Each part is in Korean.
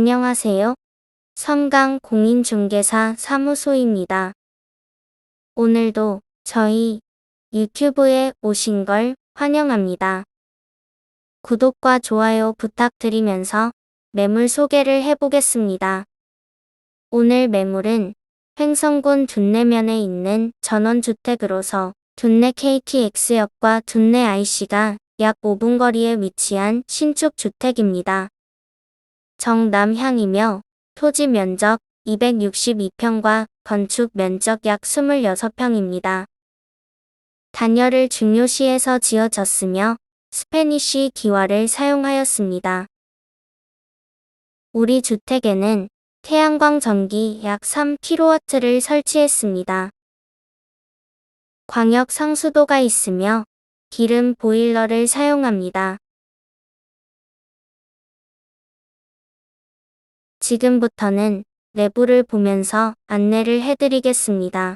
안녕하세요. 성강 공인중개사 사무소입니다. 오늘도 저희 유튜브에 오신 걸 환영합니다. 구독과 좋아요 부탁드리면서 매물 소개를 해보겠습니다. 오늘 매물은 횡성군 둔내면에 있는 전원주택으로서 둔내 KTX역과 둔내 IC가 약 5분 거리에 위치한 신축 주택입니다. 정남향이며 토지 면적 262평과 건축 면적 약 26평입니다. 단열을 중요시해서 지어졌으며 스페니쉬 기와를 사용하였습니다. 우리 주택에는 태양광 전기 약 3kW를 설치했습니다. 광역 상수도가 있으며 기름 보일러를 사용합니다. 지금부터는 내부를 보면서 안내를 해드리겠습니다.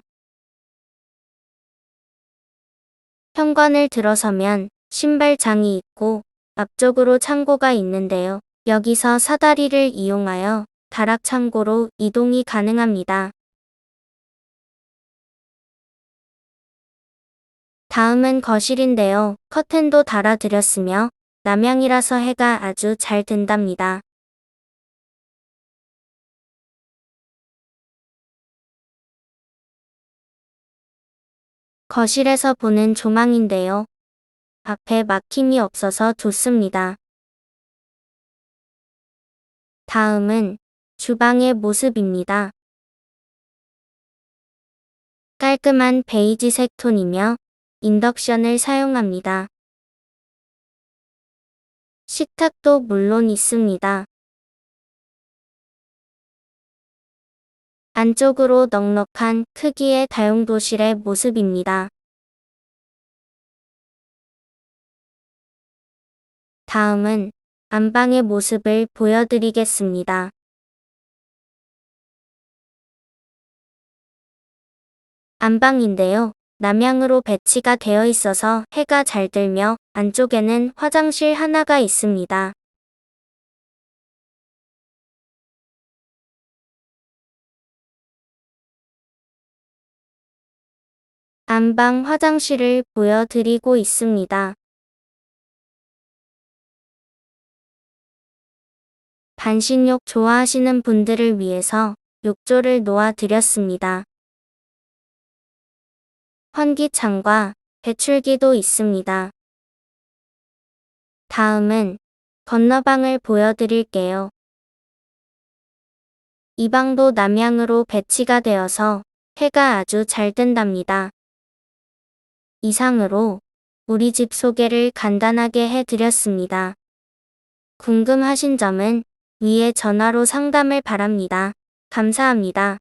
현관을 들어서면 신발장이 있고 앞쪽으로 창고가 있는데요. 여기서 사다리를 이용하여 다락 창고로 이동이 가능합니다. 다음은 거실인데요. 커튼도 달아드렸으며 남향이라서 해가 아주 잘 든답니다. 거실에서 보는 조망인데요. 앞에 막힘이 없어서 좋습니다. 다음은 주방의 모습입니다. 깔끔한 베이지색 톤이며 인덕션을 사용합니다. 식탁도 물론 있습니다. 안쪽으로 넉넉한 크기의 다용도실의 모습입니다. 다음은 안방의 모습을 보여드리겠습니다. 안방인데요. 남향으로 배치가 되어 있어서 해가 잘 들며 안쪽에는 화장실 하나가 있습니다. 안방 화장실을 보여드리고 있습니다. 반신욕 좋아하시는 분들을 위해서 욕조를 놓아드렸습니다. 환기창과 배출기도 있습니다. 다음은 건너방을 보여드릴게요. 이 방도 남향으로 배치가 되어서 해가 아주 잘 뜬답니다. 이상으로 우리 집 소개를 간단하게 해드렸습니다. 궁금하신 점은 위에 전화로 상담을 바랍니다. 감사합니다.